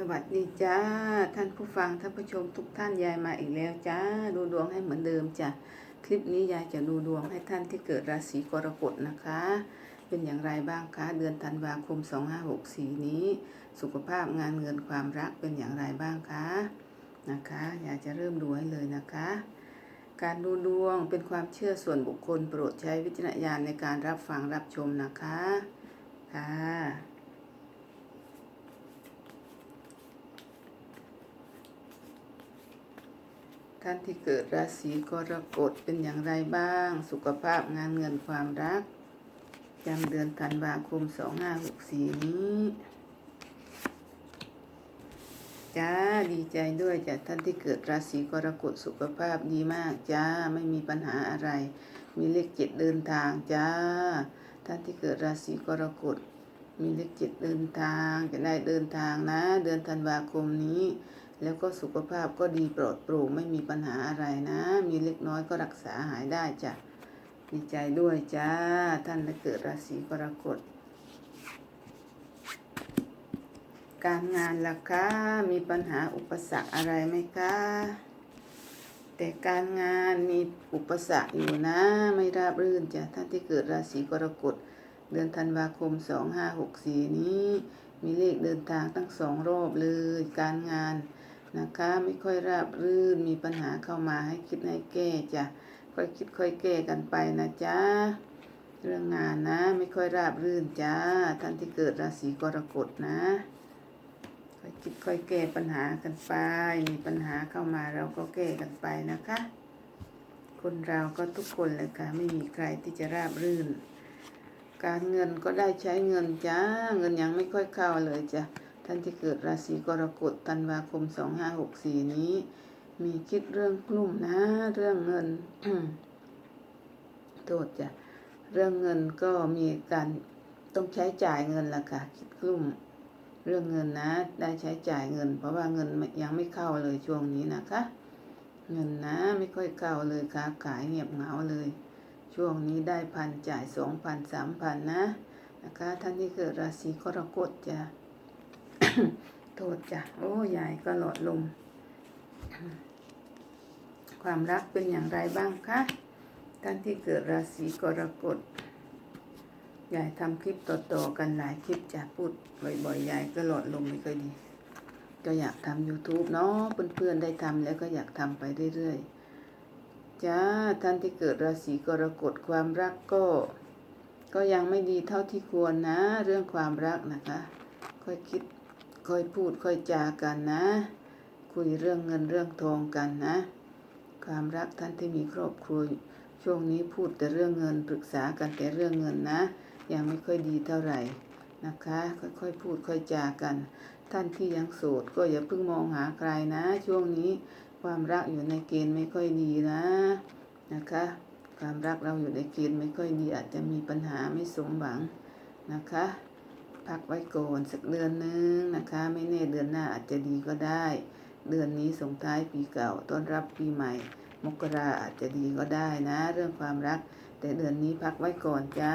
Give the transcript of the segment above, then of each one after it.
สวัสดีจ้าท่านผู้ฟังท่านผู้ชมทุกท่านยายมาอีกแล้วจ้าดูดวงให้เหมือนเดิมจ้ะคลิปนี้ยายจะดูดวงให้ท่านที่เกิดราศีกรกฎนะคะ เป็นอย่างไรบ้างคะเดือนธันวาคม 2564 นี้ สุขภาพงานเงินความรักเป็นอย่างไรบ้างคะนะคะยายจะเริ่มดูให้เลยนะคะ การดูดวงเป็นความเชื่อส่วนบุคคลโปรดใช้วิจารณญาณในการรับฟังรับชมนะคะค่ะ ท่านที่เกิดราศีกรกฎเป็นอย่างไรบ้าง สุขภาพงานเงินความรักจำเดือนธันวาคม2564นี้ จ้า ดีใจด้วยจ้ะท่านที่เกิดราศีกรกฎสุขภาพดีมากจ้า ไม่มีปัญหาอะไร มีเลขเจ็ดเดินทางจ้า ท่านที่เกิดราศีกรกฎมีเลขเจ็ดเดินทางจะได้เดินทางนะ เดือนธันวาคมนี้ แล้วก็สุขภาพก็ดีปลอดโปร่งไม่มีปัญหาอะไรนะ มีเล็กน้อยก็รักษาหายได้จ้ะดีใจด้วยจ้า ท่านที่เกิดราศีกรกฎการงานล่ะคะมีปัญหาอุปสรรคอะไรไหมคะ แต่การงานมีอุปสรรคอยู่นะ ไม่ราบรื่นจ้ะท่านที่เกิดราศีกรกฎเดือนธันวาคม 2564 นี้ มีเลขเดินทางตั้งสองรอบเลย การงาน นะคะ ไม่ค่อยราบรื่นมีปัญหาเข้ามาให้คิดให้แก้จ้ะค่อยคิดค่อยแก้กันไปนะจ๊ะเรื่องงานนะ ไม่ค่อยราบรื่นจ้าท่านที่เกิดราศีกรกฎนะ ค่อยคิดค่อยแก้ปัญหากันไป มีปัญหาเข้ามาเราก็แก้กันไปนะคะ คนเราก็ทุกคนเลยค่ะ ไม่มีใครที่จะราบรื่น การเงินก็ได้ใช้เงินจ้า เงินยังไม่ค่อยเข้าเลยจ้ะ ท่านที่เกิดราศีกรกฎธันวาคม 2564 นี้ มีคิดเรื่องกลุ่มนะ เรื่องเงินโทษจ้ะเรื่องเงินก็มีการต้องใช้จ่ายเงินละค่ะ คิดกลุ่ม เรื่องเงินนะ ได้ใช้จ่ายเงิน เพราะว่าเงินยังไม่เข้าเลยช่วงนี้นะคะ เงินนะไม่ค่อยเข้าเลยค้าขายเงียบเหงาเลย ช่วงนี้ได้พันจ่ายสองพันสามพันนะนะคะ ท่านที่เกิดราศีกรกฎจ้ะ โทษจ้ะ โอ้ยายก็หลอดลม ความรักเป็นอย่างไรบ้างคะ ท่านที่เกิดราศีกรกฎ ยายทำคลิปต่อๆกันหลายคลิปจะพูดบ่อยๆ ยายก็หลอดลมไม่ค่อยดี ก็อยากทำ YouTube เนาะ เพื่อนๆ ได้ทำแล้วก็อยากทำไปเรื่อยๆ จ้า ท่านที่เกิดราศีกรกฎความรักก็ ก็ยังไม่ดีเท่าที่ควรนะ เรื่องความรักนะคะ ค่อยคิด ค่อยพูดค่อยจากันนะ คุยเรื่องเงินเรื่องทองกันนะ ความรักท่านที่มีครอบครัวช่วงนี้พูดแต่เรื่องเงินปรึกษากันแต่เรื่องเงินนะ ยังไม่ค่อยดีเท่าไหร่นะคะ ค่อยๆพูดค่อยจากัน ท่านที่ยังโสดก็อย่าเพิ่งมองหาใครนะ ช่วงนี้ความรักอยู่ในเกณฑ์ไม่ค่อยดีนะนะคะ ความรักเราอยู่ในเกณฑ์ไม่ค่อยดีอาจจะมีปัญหาไม่สมหวังนะคะ พักไว้ก่อนสักเดือนนึงนะคะ ไม่แน่เดือนหน้าอาจจะดีก็ได้ เดือนนี้ส่งท้ายปีเก่าต้อนรับปีใหม่ มกราอาจจะดีก็ได้นะ เรื่องความรัก แต่เดือนนี้พักไว้ก่อนจ้า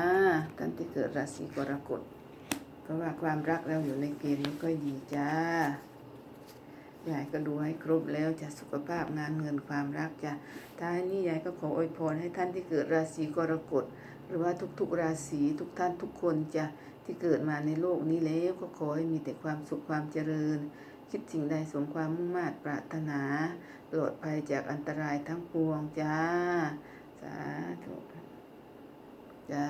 ท่านที่เกิดราศีกรกฎเพราะว่าความรักเราอยู่ในเกณฑ์ไม่ค่อยดีจ้ายายก็ดูให้ครบแล้วจะสุขภาพงานเงินความรักจ้ะท้ายนี้ยายก็ขออวยพรให้ท่านที่เกิดราศีกรกฎ หรือว่าทุกๆราศีทุกท่านทุกคนจะที่เกิดมาในโลกนี้แล้วก็ขอให้มีแต่ความสุขความเจริญ คิดสิ่งใดสมความมุ่งมา่ปรารถนาปลอดภัยจากอันตรายทั้งปวงจ้า สาธุจ้า